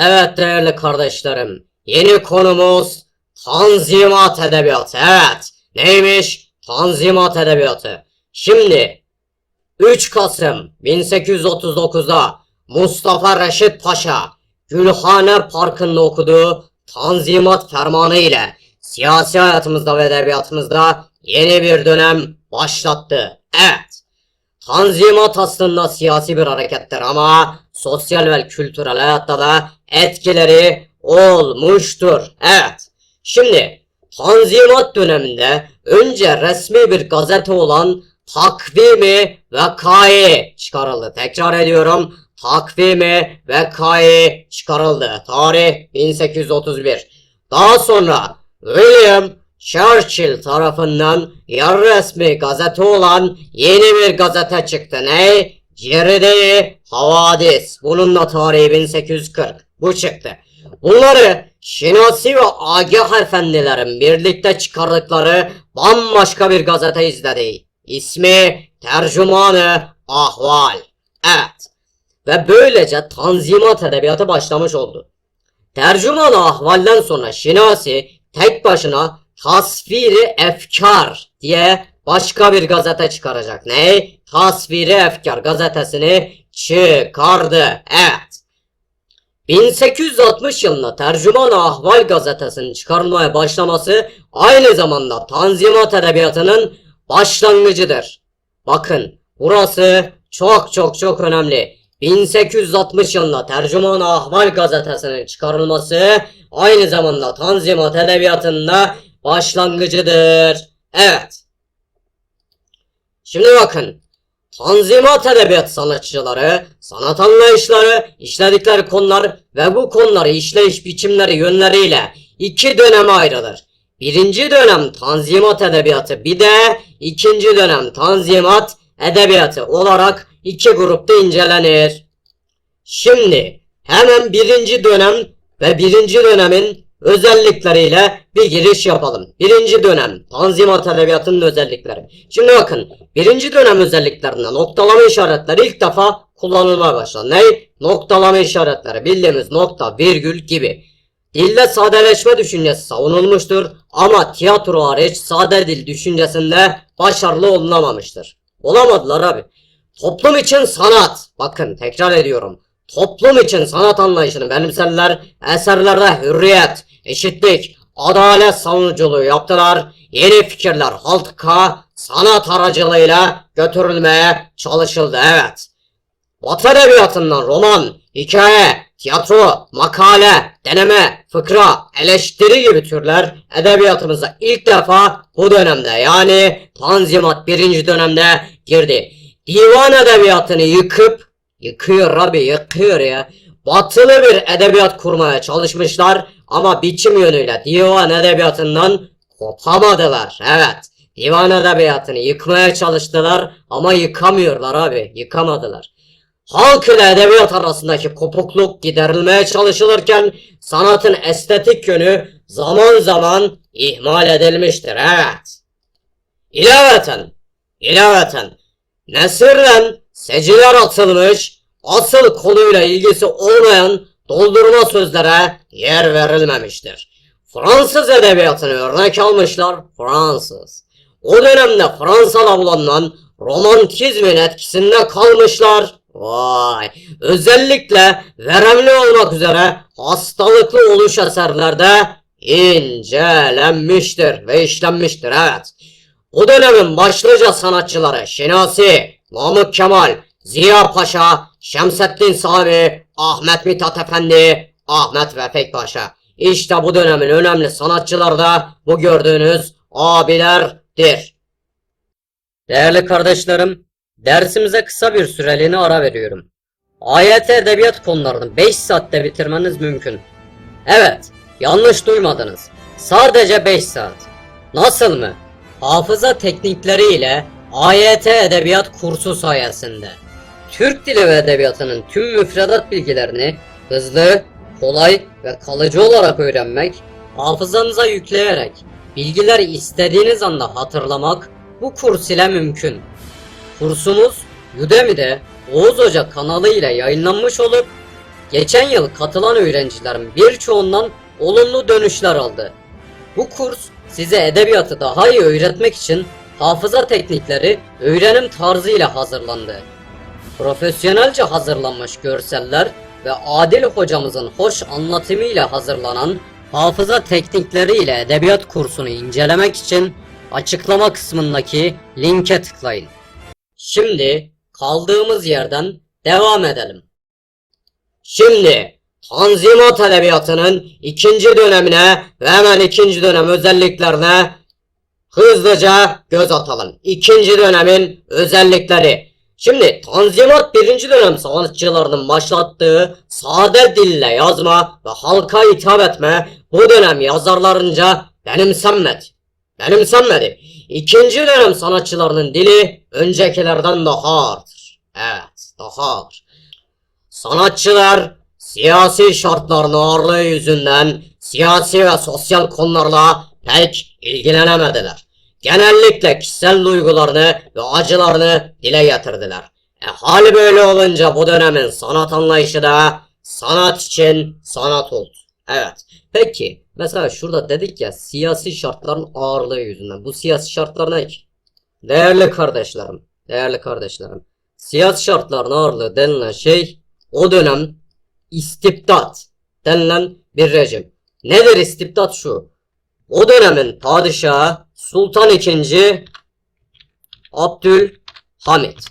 Evet değerli kardeşlerim, yeni konumuz Tanzimat Edebiyatı. Evet, neymiş? Tanzimat Edebiyatı. Şimdi 3 Kasım 1839'da Mustafa Reşit Paşa Gülhane Parkı'nda okuduğu Tanzimat Fermanı ile siyasi hayatımızda ve edebiyatımızda yeni bir dönem başlattı. Evet. Tanzimat aslında siyasi bir harekettir ama sosyal ve kültürel hayatta da etkileri olmuştur. Evet. Şimdi Tanzimat döneminde önce resmi bir gazete olan Takvimi Vekai çıkarıldı. Tekrar ediyorum. Takvimi Vekai çıkarıldı. Tarih 1831. Daha sonra William Churchill tarafından yarı resmi gazete olan yeni bir gazete çıktı. Ne? Ceride Havadis. Bunun da tarihi 1840. Bu çıktı. Bunları Şinasi ve Agah efendilerin birlikte çıkardıkları bambaşka bir gazete izledi. İsmi Tercümanı Ahval. Evet. Ve böylece Tanzimat edebiyatı başlamış oldu. Tercüman ahvalden sonra Şinasi tek başına Tasviri Efkar diye başka bir gazete çıkaracak. Ne? Tasviri Efkar gazetesini çıkardı. Evet. 1860 yılında Tercüman Ahval gazetesinin çıkarılmaya başlaması aynı zamanda Tanzimat edebiyatının başlangıcıdır. Bakın burası çok çok çok önemli. 1860 yılında Tercüman Ahval gazetesinin çıkarılması aynı zamanda Tanzimat edebiyatında başlangıcıdır. Evet. Şimdi bakın. Tanzimat edebiyat sanatçıları, sanat anlayışları, işledikleri konular ve bu konuları işleyiş biçimleri yönleriyle iki döneme ayrılır. Birinci dönem Tanzimat edebiyatı bir de ikinci dönem Tanzimat edebiyatı olarak iki grupta incelenir. Şimdi hemen birinci dönem ve birinci dönemin özellikleriyle bir giriş yapalım. Birinci dönem Tanzimat Edebiyatı'nın özellikleri. Şimdi bakın birinci dönem özelliklerinde noktalama işaretleri ilk defa kullanılmaya başladı. Ne? Noktalama işaretleri bildiğimiz nokta, virgül gibi. Dilde sadeleşme düşüncesi savunulmuştur ama tiyatro hariç sade dil düşüncesinde başarılı olunamamıştır. Olamadılar abi. Toplum için sanat. Bakın tekrar ediyorum. Toplum için sanat anlayışını benimserler, eserlerde hürriyet, eşitlik, adalet savunuculuğu yaptılar. Yeni fikirler halka sanat aracılığıyla götürülmeye çalışıldı. Evet. Batı edebiyatından roman, hikaye, tiyatro, makale, deneme, fıkra, eleştiri gibi türler edebiyatımıza ilk defa bu dönemde yani Tanzimat birinci dönemde girdi. Divan edebiyatını yıkıp yıkıyor abi yıkıyor ya. Batılı bir edebiyat kurmaya çalışmışlar ama biçim yönüyle divan edebiyatından kopamadılar. Evet. Divan edebiyatını yıkmaya çalıştılar ama yıkamıyorlar abi. Yıkamadılar. Halk ile edebiyat arasındaki kopukluk giderilmeye çalışılırken sanatın estetik yönü zaman zaman ihmal edilmiştir. Evet. İlaveten, ilaveten Nesirden seciler atılmış, asıl konuyla ilgisi olmayan doldurma sözlere yer verilmemiştir. Fransız edebiyatını örnek almışlar, Fransız. O dönemde Fransa'da bulunan romantizmin etkisinde kalmışlar. Vay! Özellikle veremli olmak üzere hastalıklı oluş eserlerde incelenmiştir ve işlenmiştir evet. O dönemin başlıca sanatçıları Şinasi, Namık Kemal, Ziya Paşa, Şemseddin Sami, Ahmet Mithat Efendi, Ahmet Vefik Paşa. İşte bu dönemin önemli sanatçıları da bu gördüğünüz abilerdir. Değerli kardeşlerim, dersimize kısa bir süreliğine ara veriyorum. AYT edebiyat konularını 5 saatte bitirmeniz mümkün. Evet, yanlış duymadınız. Sadece 5 saat. Nasıl mı? Hafıza teknikleriyle AYT Edebiyat kursu sayesinde. Türk Dili ve Edebiyatı'nın tüm müfredat bilgilerini hızlı, kolay ve kalıcı olarak öğrenmek, hafızanıza yükleyerek bilgileri istediğiniz anda hatırlamak bu kurs ile mümkün. Kursumuz Udemy'de Oğuz Hoca kanalı ile yayınlanmış olup geçen yıl katılan öğrencilerin birçoğundan olumlu dönüşler aldı. Bu kurs size edebiyatı daha iyi öğretmek için hafıza teknikleri öğrenim tarzı ile hazırlandı. Profesyonelce hazırlanmış görseller ve Adil hocamızın hoş anlatımıyla hazırlanan hafıza teknikleri ile edebiyat kursunu incelemek için açıklama kısmındaki linke tıklayın. Şimdi kaldığımız yerden devam edelim. Şimdi Tanzimat Edebiyatı'nın ikinci dönemine ve hemen ikinci dönem özelliklerine hızlıca göz atalım. İkinci dönemin özellikleri. Şimdi Tanzimat birinci dönem sanatçılarının başlattığı sade dille yazma ve halka hitap etme bu dönem yazarlarınca benimsenmedi. Benimsenmedi. İkinci dönem sanatçılarının dili öncekilerden daha ağırdır. Evet, daha ağır. Sanatçılar siyasi şartların ağırlığı yüzünden siyasi ve sosyal konularla pek ilgilenemediler. Genellikle kişisel duygularını ve acılarını dile getirdiler. E, hal böyle olunca bu dönemin sanat anlayışı da sanat için sanat oldu. Evet. Peki mesela şurada dedik ya siyasi şartların ağırlığı yüzünden. Bu siyasi şartlar ne ki? Değerli kardeşlerim, değerli kardeşlerim. Siyasi şartların ağırlığı denilen şey o dönem istibdat denilen bir rejim. Nedir istibdat şu? O dönemin padişahı Sultan II. Abdülhamit.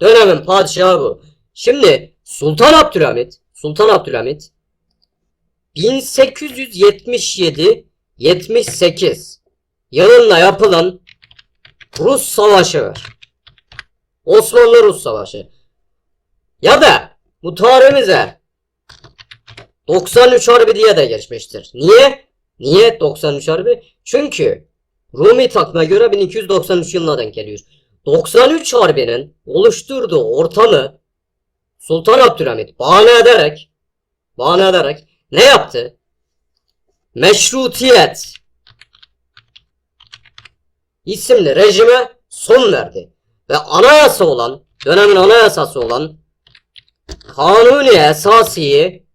Dönemin padişahı bu. Şimdi Sultan Abdülhamit, Sultan Abdülhamit 1877-78 yılında yapılan Rus Savaşı var. Osmanlı-Rus Savaşı. Ya da bu tarihimize 93 Harbi diye de geçmiştir. Niye? Niye 93 Harbi? Çünkü Rumi takvime göre 1293 yılına denk geliyor. 93 Harbi'nin oluşturduğu ortamı Sultan Abdülhamit bahane ederek bahane ederek ne yaptı? Meşrutiyet isimli rejime son verdi. Ve anayasa olan, dönemin anayasası olan Kanuni Esasi'yi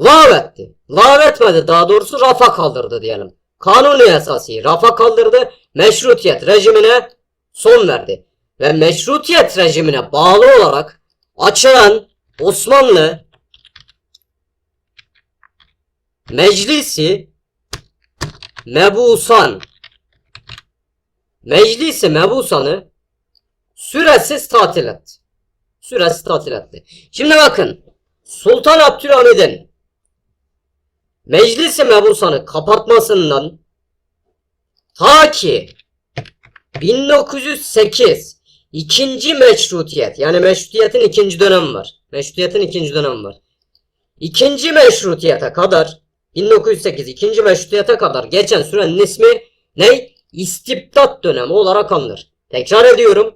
lağvetti. Lağvetmedi daha doğrusu rafa kaldırdı diyelim. Kanuni Esasi'yi rafa kaldırdı. Meşrutiyet rejimine son verdi. Ve meşrutiyet rejimine bağlı olarak açılan Osmanlı Meclisi Mebusan Meclisi Mebusan'ı süresiz tatil etti. Süresiz tatil etti. Şimdi bakın Sultan Abdülhamid'in Meclisi Mebusan'ı kapatmasından ta ki 1908 ikinci meşrutiyet yani meşrutiyetin ikinci dönemi var. Meşrutiyetin ikinci dönemi var. İkinci meşrutiyete kadar 1908 ikinci meşrutiyete kadar geçen sürenin ismi ne? İstibdat dönemi olarak anılır. Tekrar ediyorum.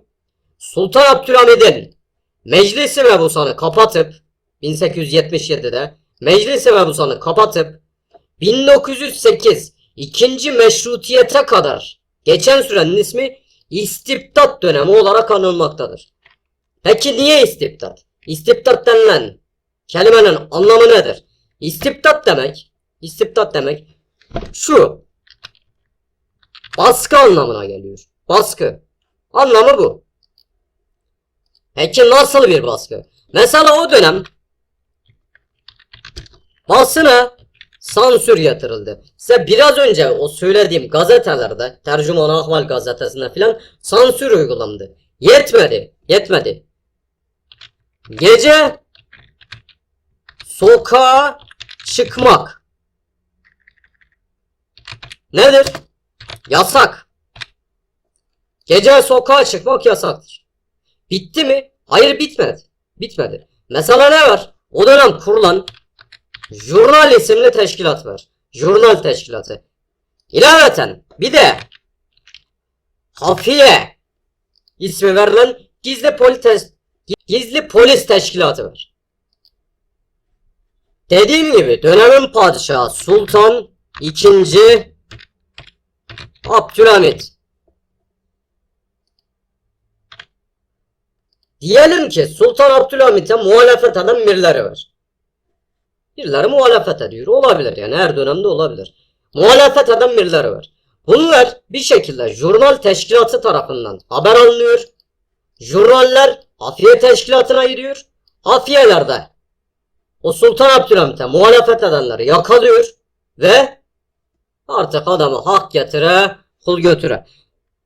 Sultan Abdülhamid'in Meclisi Mebusan'ı kapatıp 1877'de Meclisi Mebusan'ı kapatıp 1908 ikinci meşrutiyete kadar geçen sürenin ismi istibdat dönemi olarak anılmaktadır. Peki niye istibdat? İstibdat denilen kelimenin anlamı nedir? İstibdat demek, istibdat demek şu baskı anlamına geliyor. Baskı. Anlamı bu. Peki nasıl bir baskı? Mesela o dönem basına sansür yatırıldı. Size biraz önce o söylediğim gazetelerde, Tercüman Ahval gazetesinde filan sansür uygulandı. Yetmedi, yetmedi. Gece sokağa çıkmak nedir? Yasak. Gece sokağa çıkmak yasaktır. Bitti mi? Hayır bitmedi. Bitmedi. Mesela ne var? O dönem kurulan Jurnal isimli teşkilat var. Jurnal teşkilatı. İlaveten bir de Hafiye ismi verilen gizli polis gizli polis teşkilatı var. Dediğim gibi dönemin padişahı Sultan II. Abdülhamit Diyelim ki Sultan Abdülhamit'e muhalefet eden birileri var. Birileri muhalefet ediyor. Olabilir yani her dönemde olabilir. Muhalefet eden birileri var. Bunlar bir şekilde jurnal teşkilatı tarafından haber alınıyor. Jurnaller Hafiye teşkilatına gidiyor. Hafiyeler de o Sultan Abdülhamit'e muhalefet edenleri yakalıyor ve artık adamı hak getire, kul götüre.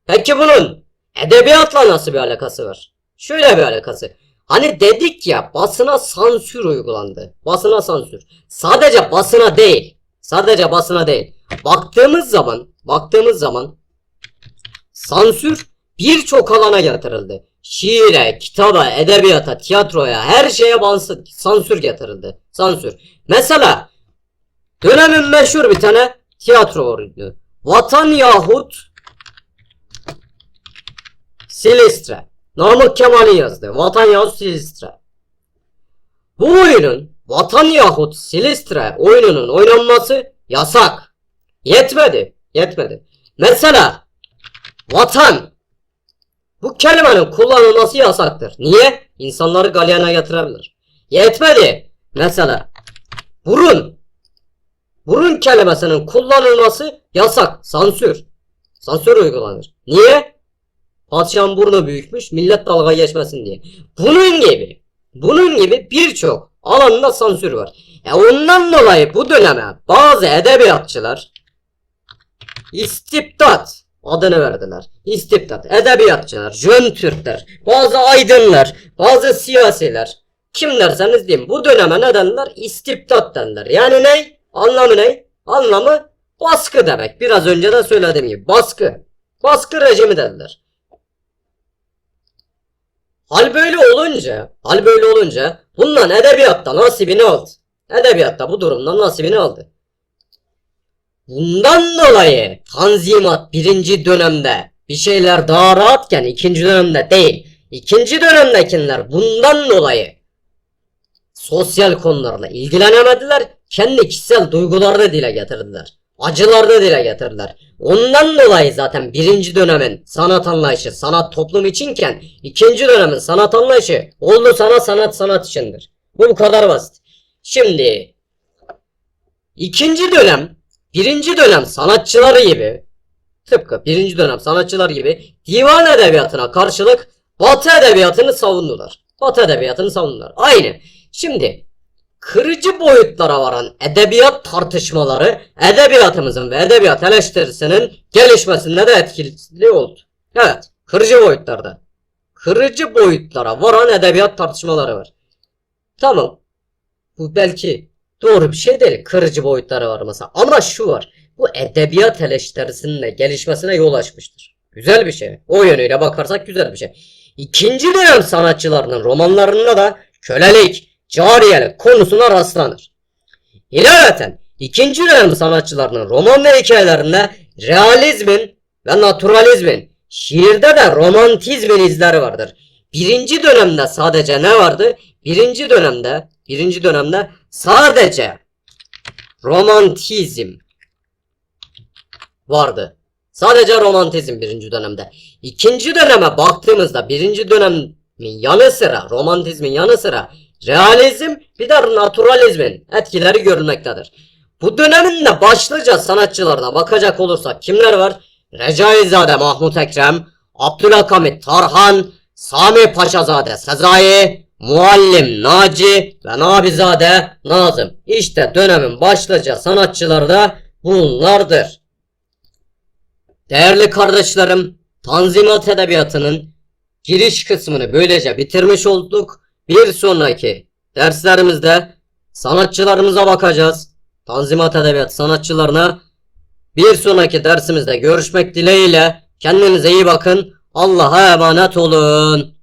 Peki bunun edebiyatla nasıl bir alakası var? Şöyle bir alakası. Hani dedik ya basına sansür uygulandı. Basına sansür. Sadece basına değil. Sadece basına değil. Baktığımız zaman, baktığımız zaman sansür birçok alana getirildi. Şiire, kitaba, edebiyata, tiyatroya, her şeye sansür getirildi. Sansür. Mesela dönemin meşhur bir tane tiyatro oyunu. Vatan yahut Silistre. Namık Kemal'in yazdığı Vatan yahut Silistre. Bu oyunun Vatan yahut Silistre oyununun oynanması yasak. Yetmedi. Yetmedi. Mesela vatan bu kelimenin kullanılması yasaktır. Niye? İnsanları galyana getirebilir. Yetmedi. Mesela burun. Burun kelimesinin kullanılması yasak. Sansür. Sansür uygulanır. Niye? Padişahın burnu büyükmüş. Millet dalga geçmesin diye. Bunun gibi. Bunun gibi birçok alanda sansür var. E ondan dolayı bu döneme bazı edebiyatçılar istibdat adını verdiler. İstibdat, edebiyatçılar, jön Türkler, bazı aydınlar, bazı siyasiler. Kim derseniz deyin bu döneme ne derler? İstibdat derler. Yani ne? Anlamı ne? Anlamı baskı demek. Biraz önce de söylediğim gibi baskı. Baskı rejimi derler. Hal böyle olunca, hal böyle olunca bundan edebiyatta nasibini aldı. Edebiyatta bu durumdan nasibini aldı. Bundan dolayı Tanzimat birinci dönemde bir şeyler daha rahatken ikinci dönemde değil. İkinci dönemdekiler bundan dolayı sosyal konularla ilgilenemediler. Kendi kişisel duygularını dile getirdiler. Acılarını dile getirdiler. Ondan dolayı zaten birinci dönemin sanat anlayışı sanat toplum içinken ikinci dönemin sanat anlayışı oldu sana sanat sanat içindir. Bu bu kadar basit. Şimdi ikinci dönem birinci dönem sanatçıları gibi tıpkı birinci dönem sanatçılar gibi divan edebiyatına karşılık batı edebiyatını savundular. Batı edebiyatını savundular. Aynı. Şimdi kırıcı boyutlara varan edebiyat tartışmaları edebiyatımızın ve edebiyat eleştirisinin gelişmesinde de etkili oldu. Evet, kırıcı boyutlarda. Kırıcı boyutlara varan edebiyat tartışmaları var. Tamam. Bu belki doğru bir şey değil. Kırıcı boyutları var mesela. Ama şu var. Bu edebiyat eleştirisinin de gelişmesine yol açmıştır. Güzel bir şey. O yönüyle bakarsak güzel bir şey. İkinci dönem sanatçılarının romanlarında da kölelik, cariyelik konusuna rastlanır. İlaveten ikinci dönem sanatçılarının roman ve hikayelerinde realizmin ve naturalizmin, şiirde de romantizmin izleri vardır. Birinci dönemde sadece ne vardı? Birinci dönemde, birinci dönemde sadece romantizm vardı. Sadece romantizm birinci dönemde. İkinci döneme baktığımızda birinci dönemin yanı sıra, romantizmin yanı sıra realizm bir de naturalizmin etkileri görülmektedir. Bu dönemin de başlıca sanatçılarına bakacak olursak kimler var? Recaizade Mahmut Ekrem, Abdülhakamit Tarhan, Sami Paşazade Sezai, Muallim Naci ve Nabizade Nazım. İşte dönemin başlıca sanatçıları da bunlardır. Değerli kardeşlerim, Tanzimat Edebiyatı'nın giriş kısmını böylece bitirmiş olduk. Bir sonraki derslerimizde sanatçılarımıza bakacağız. Tanzimat Edebiyatı sanatçılarına bir sonraki dersimizde görüşmek dileğiyle kendinize iyi bakın. Allah'a emanet olun.